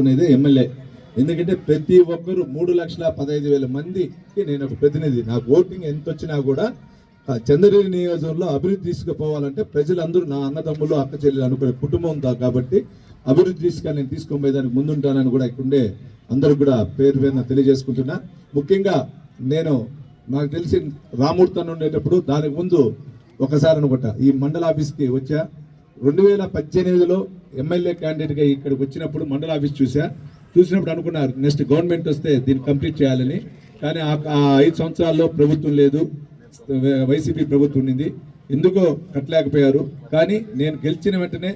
చెప్పుకునేది ఎమ్మెల్యే. ఎందుకంటే ప్రతి ఒక్కరు మూడు లక్షల పదహైదు వేల మందికి నేను ఒక ప్రతినిధి. నాకు ఓటింగ్ ఎంత వచ్చినా కూడా చంద్రగిరి నియోజకవర్గంలో అభివృద్ధి తీసుకుపోవాలంటే ప్రజలందరూ నా అన్నదమ్ములు అక్క చెల్లెలు అనుకునే కుటుంబం ఉందా కాబట్టి అభివృద్ధి తీసుకొని నేను తీసుకొని పోయేదానికి ముందుంటానని కూడా ఇక్కడుండే అందరూ కూడా పేరు పేరున తెలియజేసుకుంటున్నా. ముఖ్యంగా నేను నాకు తెలిసి రామూర్తన్ ఉండేటప్పుడు దానికి ముందు ఒకసారి అనుకుంటా. ఈ మండల ఆఫీస్కి వచ్చా? రెండు వేల పద్దెనిమిదిలో ఎమ్మెల్యే క్యాండిడేట్గా ఇక్కడికి వచ్చినప్పుడు మండల ఆఫీస్ చూసా. చూసినప్పుడు అనుకున్నారు నెక్స్ట్ గవర్నమెంట్ వస్తే దీన్ని కంప్లీట్ చేయాలని. కానీ ఆ ఐదు సంవత్సరాల్లో ప్రభుత్వం లేదు. వైసీపీ ప్రభుత్వం ఉండింది. ఎందుకో కట్టలేకపోయారు. కానీ నేను గెలిచిన వెంటనే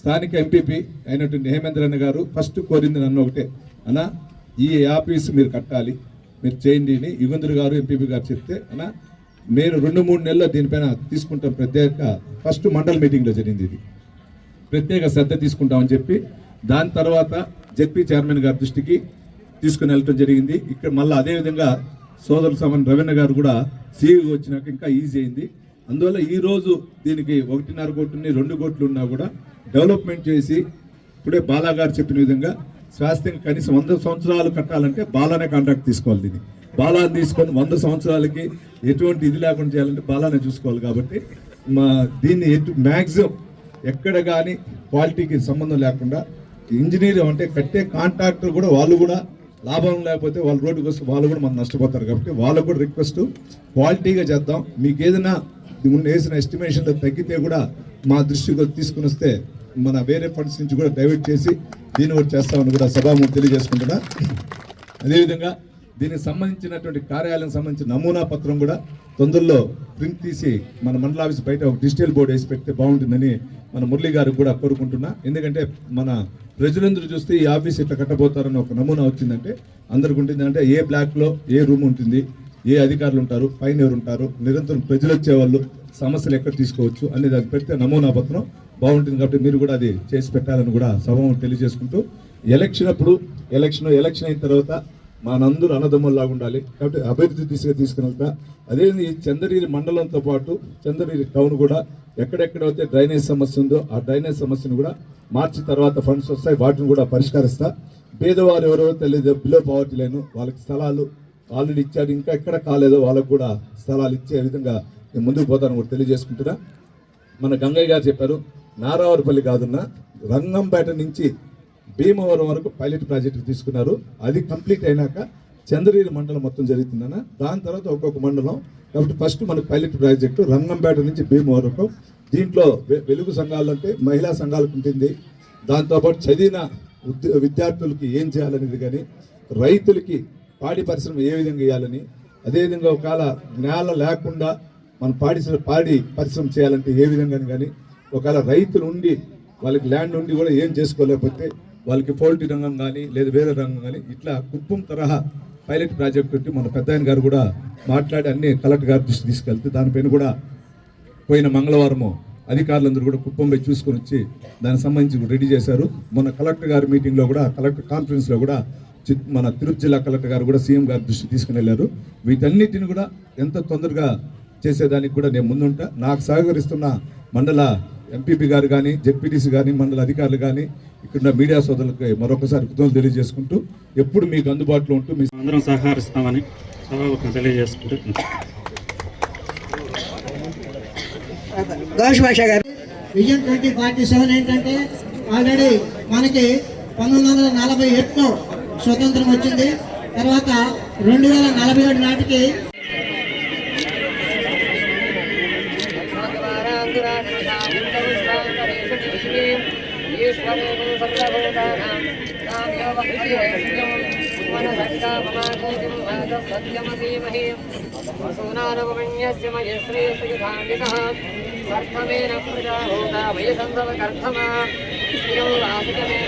స్థానిక ఎంపీపీ అయినటువంటి హేమేంద్రన్న గారు ఫస్ట్ కోరింది నన్ను ఒకటే. అన్న ఈ ఆఫీస్ మీరు కట్టాలి. మీరు చేయండి అని యుగంధర్ గారు ఎంపీపీ గారు చెప్తే అన్న నేను రెండు మూడు నెలల్లో దీనిపైన తీసుకుంటాం ప్రత్యేక ఫస్ట్ మండల మీటింగ్లో జరిగింది ఇది. ప్రత్యేక శ్రద్ధ తీసుకుంటామని చెప్పి దాని తర్వాత జెడ్పీ చైర్మన్ గారి దృష్టికి తీసుకుని వెళ్ళటం జరిగింది. ఇక్కడ మళ్ళీ అదేవిధంగా సోదరు సమన్ రవీణ గారు కూడా సీఈఓ వచ్చినాక ఇంకా ఈజీ అయింది. అందువల్ల ఈరోజు దీనికి ఒకటిన్నర కోట్లని రెండు కోట్లు ఉన్నా కూడా డెవలప్మెంట్ చేసి ఇప్పుడే బాలా గారు చెప్పిన విధంగా స్వాస్థ్యం కనీసం వంద సంవత్సరాలు కట్టాలంటే బాలానే కాంట్రాక్ట్ తీసుకోవాలి దీన్ని. బాలాన్ని తీసుకొని వంద సంవత్సరాలకి ఎటువంటి ఇది లేకుండా చేయాలంటే బాలానే చూసుకోవాలి కాబట్టి మా దీన్ని ఎటు మ్యాక్సిమం ఎక్కడ కానీ క్వాలిటీకి సంబంధం లేకుండా ఇంజనీర్ అంటే కట్టే కాంట్రాక్టర్ కూడా వాళ్ళు కూడా లాభం లేకపోతే వాళ్ళు రోడ్డుకి వస్తే వాళ్ళు కూడా మనం నష్టపోతారు కాబట్టి వాళ్ళకు కూడా రిక్వెస్ట్ క్వాలిటీగా చేద్దాం. మీకు ఏదైనా వేసిన ఎస్టిమేషన్లో తగ్గితే కూడా మా దృష్టికి తీసుకుని వస్తే మన వేరే ఫండ్స్ నుంచి కూడా డైవర్ట్ చేసి దీన్ని కూడా చేస్తామని కూడా సభాము తెలియజేసుకుంటున్నా. అదేవిధంగా దీనికి సంబంధించినటువంటి కార్యాలయం సంబంధించిన నమూనా పత్రం కూడా తొందరలో ప్రింట్ తీసి మన మండల ఆఫీస్ బయట ఒక డిజిటల్ బోర్డు వేసి పెడితే బాగుంటుందని మన మురళి గారికి కూడా కోరుకుంటున్నా. ఎందుకంటే మన ప్రజలందరూ చూస్తే ఈ ఆఫీస్ ఇట్లా కట్టబోతారని ఒక నమూనా వచ్చిందంటే అందరికి ఉంటుంది. అంటే ఏ బ్లాక్లో ఏ రూమ్ ఉంటుంది ఏ అధికారులు ఉంటారు పైన ఎవరు ఉంటారు నిరంతరం ప్రజలు వచ్చేవాళ్ళు సమస్యలు ఎక్కడ తీసుకోవచ్చు అనేది అది పెడితే నమూనా పత్రం బాగుంటుంది కాబట్టి మీరు కూడా అది చేసి పెట్టాలని కూడా సభ తెలియజేసుకుంటూ ఎలక్షన్ అప్పుడు ఎలక్షన్ ఎలక్షన్ అయిన తర్వాత మనందరూ అన్నదమ్ముల్లాగా ఉండాలి. కాబట్టి అభివృద్ధి దిశగా తీసుకుని అదే ఈ చంద్రగిరి మండలంతో పాటు చంద్రగిరి టౌన్ కూడా ఎక్కడెక్కడైతే డ్రైనేజ్ సమస్య ఉందో ఆ డ్రైనేజ్ సమస్యను కూడా మార్చి తర్వాత ఫండ్స్ వస్తాయి. వాటిని కూడా పరిష్కరిస్తా. పేదవారు ఎవరో తెలియదు బిలో పావర్టీ లేను. వాళ్ళకి స్థలాలు ఆల్రెడీ ఇచ్చారు. ఇంకా ఎక్కడ కాలేదో వాళ్ళకు కూడా స్థలాలు ఇచ్చే విధంగా నేను ముందుకు పోతాను కూడా తెలియజేసుకుంటున్నా. మన గంగయ్య గారు చెప్పారు నారావారిపల్లి కాదున్న రంగంపేట నుంచి భీమవరం వరకు పైలట్ ప్రాజెక్టు తీసుకున్నారు. అది కంప్లీట్ అయినాక చంద్రగిరి మండలం మొత్తం జరుగుతుందన్న. దాని తర్వాత ఒక్కొక్క మండలం. కాబట్టి ఫస్ట్ మనకు పైలట్ ప్రాజెక్టు రంగంపేట నుంచి భీమవరం దీంట్లో వె- వెలుగు సంఘాలు అంటే మహిళా సంఘాలకు ఉంటుంది. దాంతోపాటు చదివిన విద్యార్థులకి ఏం చేయాలనేది కానీ రైతులకి పాడి పరిశ్రమ ఏ విధంగా ఇవ్వాలని అదేవిధంగా ఒకవేళ నేల లేకుండా మనం పాడి పాడి పరిశ్రమ చేయాలంటే ఏ విధంగా కానీ ఒకవేళ రైతులు ఉండి వాళ్ళకి ల్యాండ్ ఉండి కూడా ఏం చేసుకోలేకపోతే వాళ్ళకి పౌల్ట్రీ రంగం కానీ లేదా వేరే రంగం కానీ ఇట్లా కుప్పం తరహా పైలట్ ప్రాజెక్ట్ పెట్టి మన పెద్ద గారు కూడా మాట్లాడి అన్ని కలెక్టర్ గారి దృష్టి తీసుకెళ్తే దానిపైన కూడా పోయిన మంగళవారము అధికారులందరూ కూడా కుప్పం పోయి చూసుకొని వచ్చి దానికి సంబంధించి రెడీ చేశారు. మొన్న కలెక్టర్ గారి మీటింగ్లో కూడా కలెక్టర్ కాన్ఫరెన్స్లో కూడా మన తిరుపతి జిల్లా కలెక్టర్ గారు కూడా సీఎం గారి దృష్టి తీసుకుని వెళ్ళారు. వీటన్నిటిని కూడా ఎంత తొందరగా చేసేదానికి కూడా నేను ముందుంటా. నాకు సహకరిస్తున్న మండల ఎంపీపీ గారు కానీ జెడ్పీటీసీ కానీ మండల అధికారులు కానీ ఇక్కడ మీడియా సోదరులకి మరొకసారి కృతజ్ఞతలు తెలియజేసుకుంటూ ఎప్పుడు మీకు అందుబాటులో ఉంటూ మీ అందరం సహకరిస్తామని తెలియజేసుకుంటూ విజన్ ట్వంటీ ఫార్టీ సెవెన్ ఏంటంటే ఆల్రెడీ మనకి పంతొమ్మిది వందల నలభై ఎట్టులో స్వతంత్రం వచ్చింది. తర్వాత రెండు వేల నలభై ఏడు నాటికి सत्यमसीमहे वसूनानवमन्यस्य मयश्रेयसयुधान्वितः अर्थमेन प्रजाभूता वयसन्दवकर्थमा श्रियौ वासुकमे